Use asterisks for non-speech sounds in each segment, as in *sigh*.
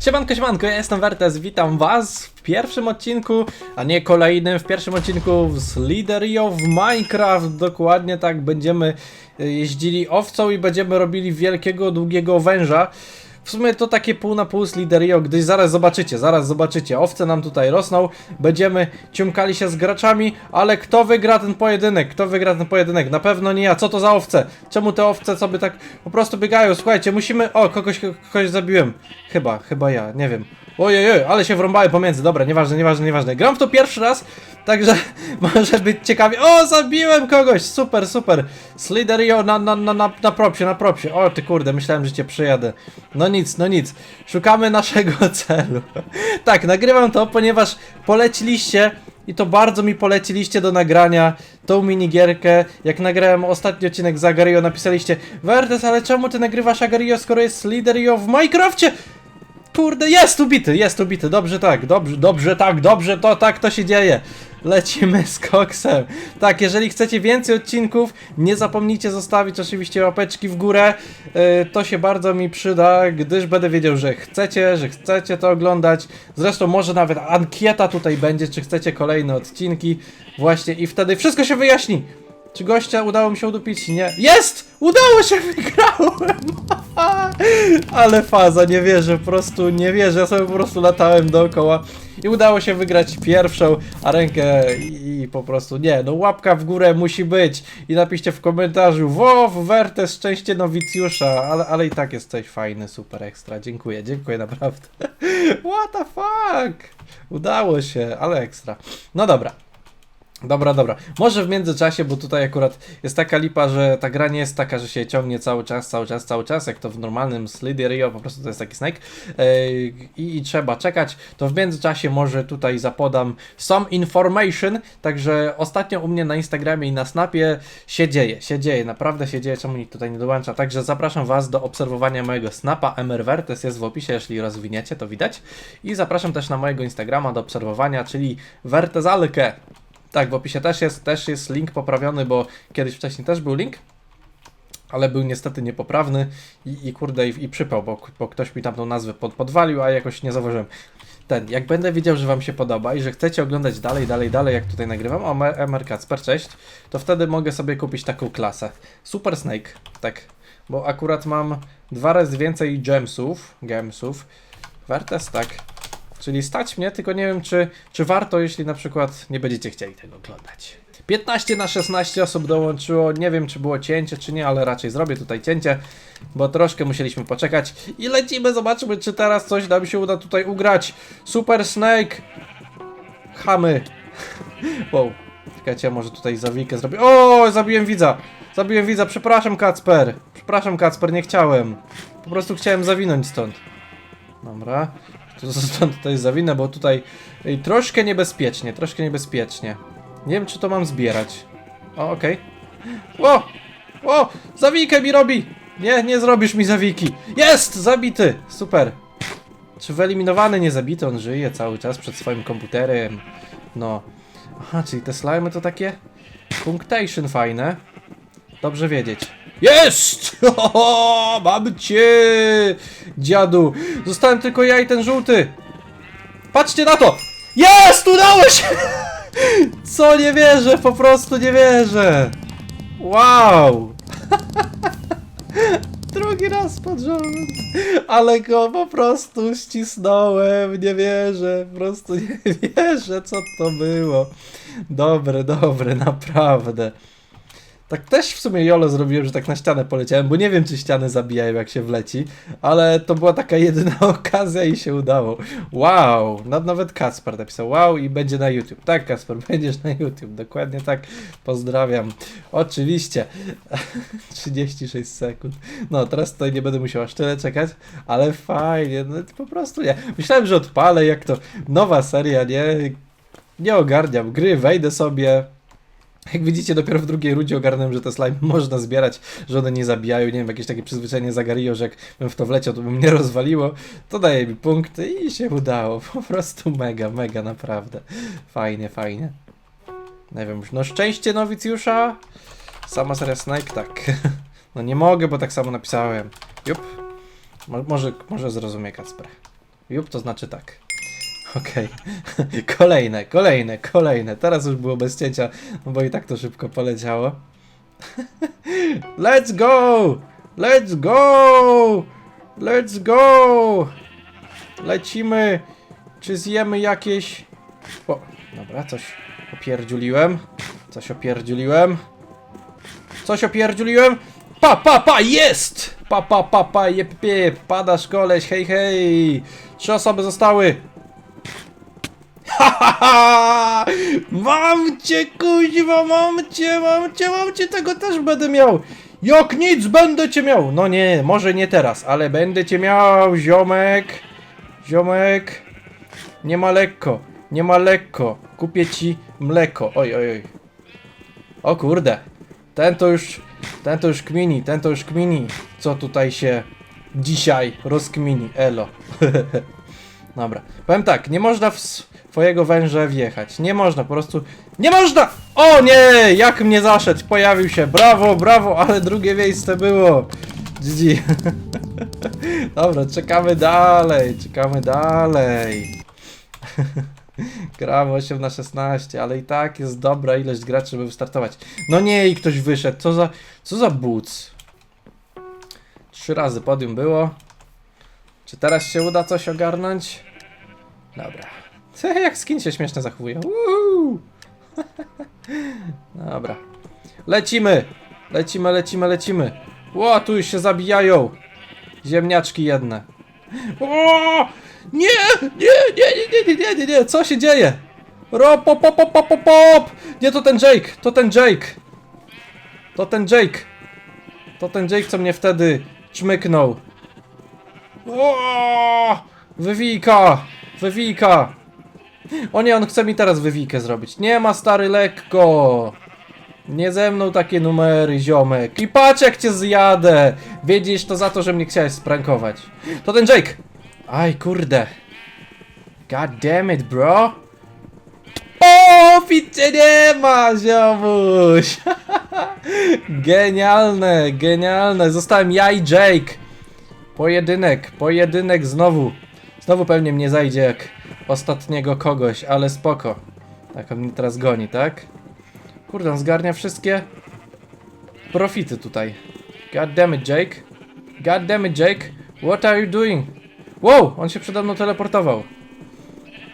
Siemanko, siemanko, ja jestem Wertes, witam was w pierwszym odcinku, a nie kolejnym, w pierwszym odcinku z Leaderio w Minecraft, dokładnie tak, będziemy e, jeździli owcą i będziemy robili wielkiego, długiego węża. W sumie to takie pół na pół z Liderio, gdyż zaraz zobaczycie, zaraz zobaczycie, owce nam tutaj rosną, będziemy ciumkali się z graczami, ale kto wygra ten pojedynek? Kto wygra ten pojedynek? Na pewno nie ja, co to za owce? Czemu te owce sobie tak po prostu biegają? Słuchajcie, musimy... O, kogoś, kogoś zabiłem. Chyba, chyba ja, nie wiem. Ojej, ale się wrąbałem pomiędzy, dobra, nieważne, nieważne, nieważne. Gram w to pierwszy raz, także *laughs* może być ciekawie. O, zabiłem kogoś, super, super. Sliderio na, na, na, na, na propsie, na propsie. O, ty kurde, myślałem, że cię przyjadę. No nic, no nic. Szukamy naszego *laughs* celu. tak, nagrywam to, ponieważ poleciliście i to bardzo mi poleciliście do nagrania tą minigierkę. Jak nagrałem ostatni odcinek z Agario, napisaliście Wertes, ale czemu ty nagrywasz Agario, skoro jest Sliderio w Minecrafcie? Kurde, jest ubity, jest ubity, dobrze tak, dobrze, dobrze tak, dobrze, to tak to się dzieje. Lecimy z koksem. Tak, jeżeli chcecie więcej odcinków, nie zapomnijcie zostawić oczywiście łapeczki w górę. Yy, to się bardzo mi przyda, gdyż będę wiedział, że chcecie, że chcecie to oglądać. Zresztą może nawet ankieta tutaj będzie, czy chcecie kolejne odcinki. Właśnie i wtedy wszystko się wyjaśni. Czy gościa udało mi się udupić? Nie. Jest! Udało się, *laughs* wygrałem! Ale faza, nie wierzę, po prostu nie wierzę. Ja sobie po prostu latałem dookoła i udało się wygrać pierwszą arenkę i, i po prostu nie, no łapka w górę musi być i napiszcie w komentarzu wow, werte szczęście nowicjusza, ale, ale i tak jest coś fajny, super ekstra, dziękuję, dziękuję naprawdę. *laughs* What the fuck? Udało się, ale ekstra. No dobra. Dobra, dobra. Może w międzyczasie, bo tutaj akurat jest taka lipa, że ta gra nie jest taka, że się ciągnie cały czas, cały czas, cały czas, jak to w normalnym Sliderio, po prostu to jest taki snake i, i trzeba czekać, to w międzyczasie może tutaj zapodam some information, także ostatnio u mnie na Instagramie i na Snapie się dzieje, się dzieje, naprawdę się dzieje, czemu nikt tutaj nie dołącza, także zapraszam Was do obserwowania mojego Snapa, MRWertes jest w opisie, jeśli rozwiniecie, to widać. I zapraszam też na mojego Instagrama do obserwowania, czyli Wertezalkę. Tak, w opisie też jest, też jest link poprawiony, bo kiedyś wcześniej też był link, ale był niestety niepoprawny i, i kurde, i, i przypał, bo, bo ktoś mi tam tą nazwę pod, podwalił, a jakoś nie zauważyłem. Ten, jak będę wiedział, że Wam się podoba i że chcecie oglądać dalej, dalej, dalej, jak tutaj nagrywam, o MR Kacper, cześć, to wtedy mogę sobie kupić taką klasę. Super Snake, tak, bo akurat mam dwa razy więcej gemsów, gemsów, Wertes, tak, Czyli stać mnie, tylko nie wiem, czy, czy warto, jeśli na przykład nie będziecie chcieli tego oglądać. 15 na 16 osób dołączyło. Nie wiem, czy było cięcie, czy nie, ale raczej zrobię tutaj cięcie, bo troszkę musieliśmy poczekać. I lecimy, zobaczymy, czy teraz coś nam się uda tutaj ugrać. Super Snake! Chamy! *laughs* Wow. Czekajcie, ja może tutaj zawikę zrobię. O, zabiłem widza! Zabiłem widza, przepraszam Kacper. Przepraszam Kacper, nie chciałem. Po prostu chciałem zawinąć stąd. Dobra. To stąd tutaj zawinę, bo tutaj ej, troszkę niebezpiecznie, troszkę niebezpiecznie. Nie wiem, czy to mam zbierać. O, okej. O! O! Zawikę mi robi! Nie, nie zrobisz mi zawiki. Jest! Zabity! Super. Czy wyeliminowany, nie zabity? On żyje cały czas przed swoim komputerem. No. Aha, czyli te slimy to takie punctation fajne. Dobrze wiedzieć. Jest! *laughs* Ho, mamy cię! Dziadu! Zostałem tylko ja i ten żółty! Patrzcie na to! Jest! Udało się! *laughs* Co nie wierzę, po prostu nie wierzę! Wow! *laughs* Drugi raz pod. Ale go po prostu ścisnąłem, nie wierzę, po prostu nie wierzę, co to było. Dobre, dobre, naprawdę. Tak też w sumie Jolo zrobiłem, że tak na ścianę poleciałem, bo nie wiem, czy ściany zabijają jak się wleci, ale to była taka jedyna *laughs* okazja i się udało. Wow! Nawet Kacper napisał wow i będzie na YouTube. Tak, Kacper, *laughs* będziesz na YouTube, dokładnie tak. Pozdrawiam. Oczywiście. *laughs* 36 sekund. No, teraz tutaj nie będę musiał aż tyle czekać, ale fajnie, no po prostu nie. Myślałem, że odpalę, jak to nowa seria, nie? Nie ogarniam gry, wejdę sobie, *laughs* jak widzicie, dopiero w drugiej rundzie ogarnąłem, że te slime *laughs* można zbierać, że one nie zabijają. Nie wiem, jakieś takie przyzwyczajenie zagario, że jak bym w to wleciał, to by mnie *laughs* rozwaliło. To daje mi punkty i się udało. Po prostu mega, mega, naprawdę. Fajnie, fajnie. Nie wiem, no szczęście nowicjusza. Sama seria Snake, tak. No nie mogę, bo tak samo napisałem. Jup. Mo- Może, może zrozumie Kacper. Jup to znaczy tak. Okej. *laughs* Kolejne, kolejne, kolejne. Teraz już było bez cięcia, no bo i tak to szybko poleciało. *laughs* Let's go! Let's go! Let's go! Lecimy! Czy zjemy jakieś... O, dobra, coś opierdziuliłem. Coś opierdziuliłem. Coś opierdziuliłem. Pa, pa, pa, jest! Pa, pa, pa, pa, jep, jep, padasz koleś, hej, hej! Trzy osoby zostały. *laughs* Mam cię, kuźwa, mam cię, mam cię, mam cię, tego też będę miał. Jak nic, będę cię miał. No nie, może nie teraz, ale będę cię miał, ziomek. Ziomek. Nie ma lekko, nie ma lekko. Kupię ci mleko. Oj, oj, oj. O kurde. Ten to już, ten to już kmini, ten to już kmini. Co tutaj się dzisiaj rozkmini. Elo. *laughs* Dobra. Powiem tak, nie można w swojego węża wjechać. Nie można, po prostu... Nie można! O nie! Jak mnie zaszedł, pojawił się. Brawo, brawo, ale drugie miejsce było. GG. *laughs* Dobra, czekamy dalej, czekamy dalej. *laughs* Gramy 8 na 16, ale i tak jest dobra ilość graczy, żeby wystartować. No nie, i ktoś wyszedł. Co za, co za buc? Trzy razy podium było. Czy teraz się uda coś ogarnąć? Dobra. Co, *laughs* jak skin się śmiesznie zachowuje. Uuu. *laughs* Dobra. Lecimy! Lecimy, lecimy, lecimy. Ło, tu już się zabijają. Ziemniaczki jedne. O! Nie! Nie, nie, nie, nie, nie, nie, nie, co się dzieje? Ro, pop, pop, pop, pop, pop! Nie, to ten Jake, to ten Jake. To ten Jake. To ten Jake, co mnie wtedy czmyknął. O! Wywijka! Wywijka! O nie, on chce mi teraz wywijkę zrobić. Nie ma stary lekko! Nie ze mną takie numery, ziomek. I patrz jak cię zjadę! Wiedziesz to za to, że mnie chciałeś sprankować. To ten Jake! Aj, kurde. God damn it, bro. O, ficie nie ma, ziomuś! *laughs* genialne, genialne. Zostałem ja i Jake. Pojedynek, pojedynek znowu. Znowu pewnie mnie zajdzie jak ostatniego kogoś, ale spoko. Tak, on mnie teraz goni, tak? Kurde, on zgarnia wszystkie profity tutaj. God damn it, Jake. God damn it, Jake. What are you doing? Wow, on się przede mną teleportował.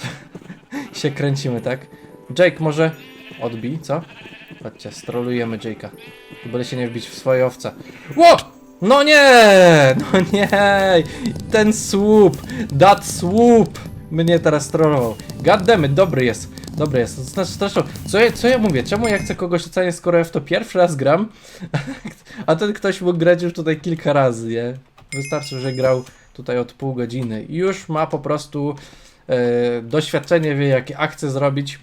*laughs* się kręcimy, tak? Jake, może odbij, co? Chodźcie, strolujemy Jake'a. Byle się nie wbić w swoje owce. Ło! No nie! No nie! Ten słup! That swoop! Mnie teraz trollował. God damn it, dobry jest. Dobry jest. Znaczy, Zresztą, co ja, co ja mówię? Czemu ja chcę kogoś oceniać, skoro ja w to pierwszy raz gram? *laughs* A ten ktoś mógł grać już tutaj kilka razy, nie? Wystarczy, że grał tutaj od pół godziny i już ma po prostu e, doświadczenie, wie jakie akcje zrobić.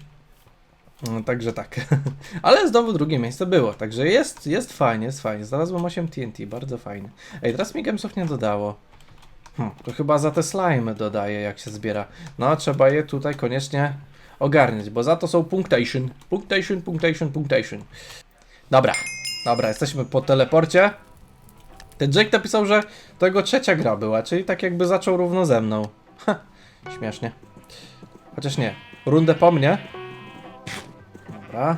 No, także tak. *laughs* Ale znowu drugie miejsce było, także jest, jest fajnie, jest fajnie. Znalazłem 8 TNT, bardzo fajnie. Ej, teraz mi Gamesów nie dodało. Hm, to chyba za te slimy dodaje, jak się zbiera. No, trzeba je tutaj koniecznie ogarniać, bo za to są punctation. Punctation, punctation, punctation. Dobra, dobra, jesteśmy po teleporcie. Ten Jake napisał, że to jego trzecia gra była, czyli tak jakby zaczął równo ze mną. Ha, śmiesznie. Chociaż nie. Rundę po mnie. Dobra.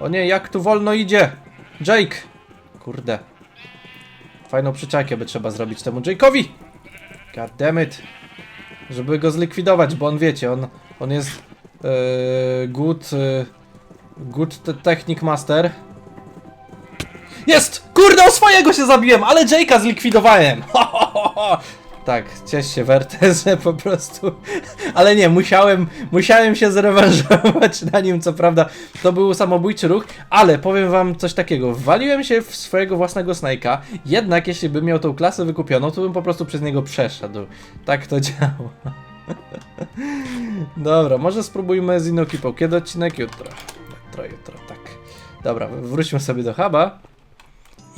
O nie, jak tu wolno idzie! Jake! Kurde. Fajną przyczajkę by trzeba zrobić temu Jake'owi! God damn it. Żeby go zlikwidować, bo on wiecie, on, on jest yy, good, yy, good te- technic master. Jest! Kurde, o swojego się zabiłem, ale Jake'a zlikwidowałem! *laughs* Tak, ciesz się Wertes, *laughs* po prostu... Ale nie, musiałem, musiałem się zrewanżować na nim, co prawda to był samobójczy ruch, ale powiem wam coś takiego, waliłem się w swojego własnego Snake'a, jednak jeśli bym miał tą klasę wykupioną, to bym po prostu przez niego przeszedł. Tak to *laughs* działa. Dobra, może spróbujmy z Inokipą. Kiedy odcinek? Jutro. Jutro, jutro, tak. Dobra, wróćmy sobie do huba.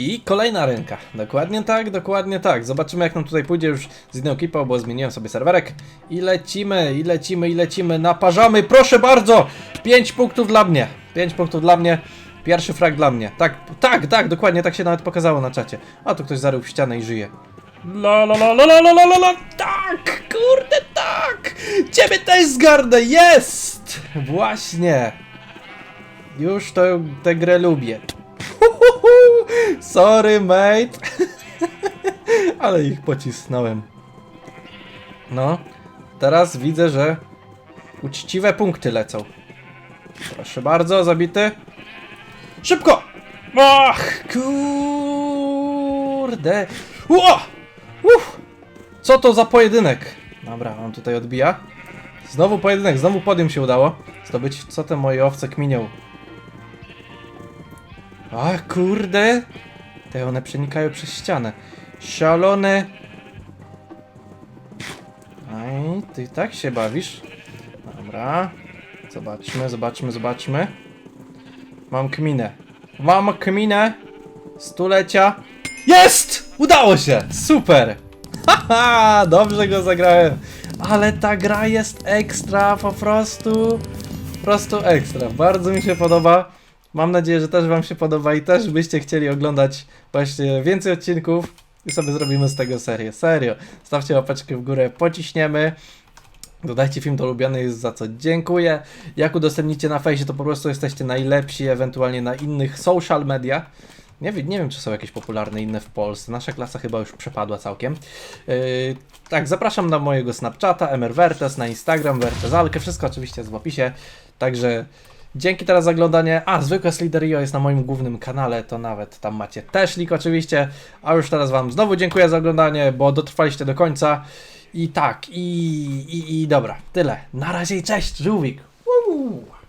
I kolejna ręka. Dokładnie tak, dokładnie tak. Zobaczymy jak nam tutaj pójdzie już z inną ekipą, bo zmieniłem sobie serwerek. I lecimy, i lecimy, i lecimy. Naparzamy, proszę bardzo! 5 punktów dla mnie. 5 punktów dla mnie. Pierwszy frag dla mnie. Tak, tak, tak, dokładnie tak się nawet pokazało na czacie. A tu ktoś zarył w ścianę i żyje. La la la la la la la la Tak! Kurde tak! Ciebie też zgarnę! Jest! Właśnie! Już tę, tę grę lubię. *laughs* Sorry, mate. *laughs* Ale ich pocisnąłem. No, teraz widzę, że uczciwe punkty lecą. Proszę bardzo, zabity. Szybko! Ach, kurde. Ło! Uff. Co to za pojedynek? Dobra, on tutaj odbija. Znowu pojedynek, znowu podium się udało zdobyć. Co te moje owce kminią? A kurde! Te one przenikają przez ścianę. Szalone! Aj, ty tak się bawisz? Dobra. Zobaczmy, zobaczmy, zobaczmy. Mam kminę. Mam kminę. Stulecia. Jest! Udało się! Super! *laughs* Haha! Dobrze go zagrałem. Ale ta gra jest ekstra, po prostu. Po prostu ekstra. Bardzo mi się podoba. Mam nadzieję, że też Wam się podoba i też byście chcieli oglądać właśnie więcej odcinków i sobie zrobimy z tego serię. Serio. Stawcie łapeczkę w górę, pociśniemy. Dodajcie film do ulubionych, za co dziękuję. Jak udostępnicie na fejsie, to po prostu jesteście najlepsi, ewentualnie na innych social media. Nie, nie wiem, czy są jakieś popularne inne w Polsce. Nasza klasa chyba już przepadła całkiem. Yy, tak, zapraszam na mojego Snapchata, MRWertes, na Instagram, Wertezalkę. Wszystko oczywiście jest w opisie. Także dzięki teraz za oglądanie. A, zwykłe Sliderio jest na moim głównym kanale, to nawet tam macie też link oczywiście. A już teraz Wam znowu dziękuję za oglądanie, bo dotrwaliście do końca. I tak, i, i, i dobra, tyle. Na razie i cześć, żółwik. Woo!